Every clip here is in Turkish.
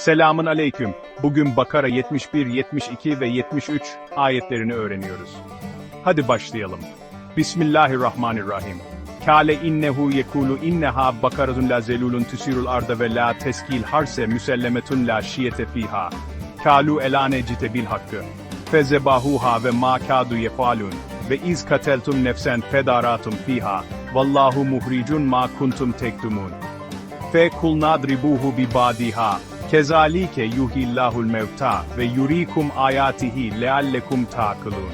Selamın aleyküm. Bugün Bakara 71, 72 ve 73 ayetlerini öğreniyoruz. Hadi başlayalım. Bismillahirrahmanirrahim. Kale innehu yekulu inneha bakaratun la zelulun tusirul arda ve la teskil harse müsellemetun la şiyete fiha. Kalu elane cite bil hakkı. Fezebahuha ve ma kadu yefalun. Ve iz kateltum nefsen fedaratum fiha. Vallahu muhricun ma kuntum tektumun. Fe kul nadribuhu bi badiha. Kezalike yuhillahul mevta ve yurikum ayatihi leallekum taqilun.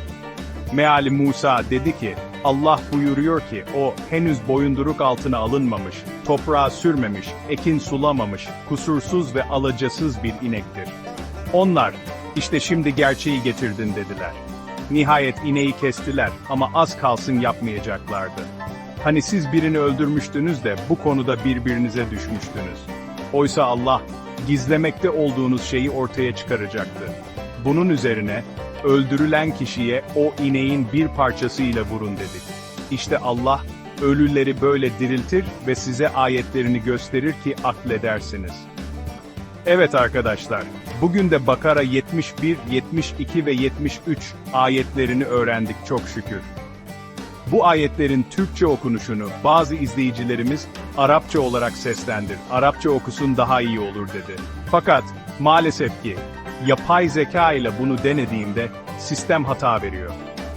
Meali Musa dedi ki, Allah buyuruyor ki o henüz boyunduruk altına alınmamış, toprağa sürmemiş, ekin sulamamış, kusursuz ve alacasız bir inektir. Onlar, işte şimdi gerçeği getirdin dediler. Nihayet ineği kestiler ama az kalsın yapmayacaklardı. Hani siz birini öldürmüştünüz de bu konuda birbirinize düşmüştünüz. Oysa Allah, gizlemekte olduğunuz şeyi ortaya çıkaracaktı. Bunun üzerine, öldürülen kişiye o ineğin bir parçasıyla vurun dedik. İşte Allah, ölüleri böyle diriltir ve size ayetlerini gösterir ki akledersiniz. Evet arkadaşlar, bugün de Bakara 71, 72 ve 73 ayetlerini öğrendik çok şükür. Bu ayetlerin Türkçe okunuşunu bazı izleyicilerimiz Arapça olarak seslendir, Arapça okusun daha iyi olur dedi. Fakat maalesef ki yapay zeka ile bunu denediğimde sistem hata veriyor.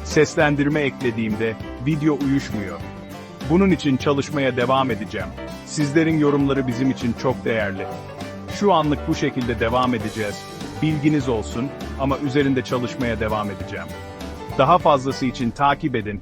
Seslendirme eklediğimde video uyuşmuyor. Bunun için çalışmaya devam edeceğim. Sizlerin yorumları bizim için çok değerli. Şu anlık bu şekilde devam edeceğiz. Bilginiz olsun ama üzerinde çalışmaya devam edeceğim. Daha fazlası için takip edin.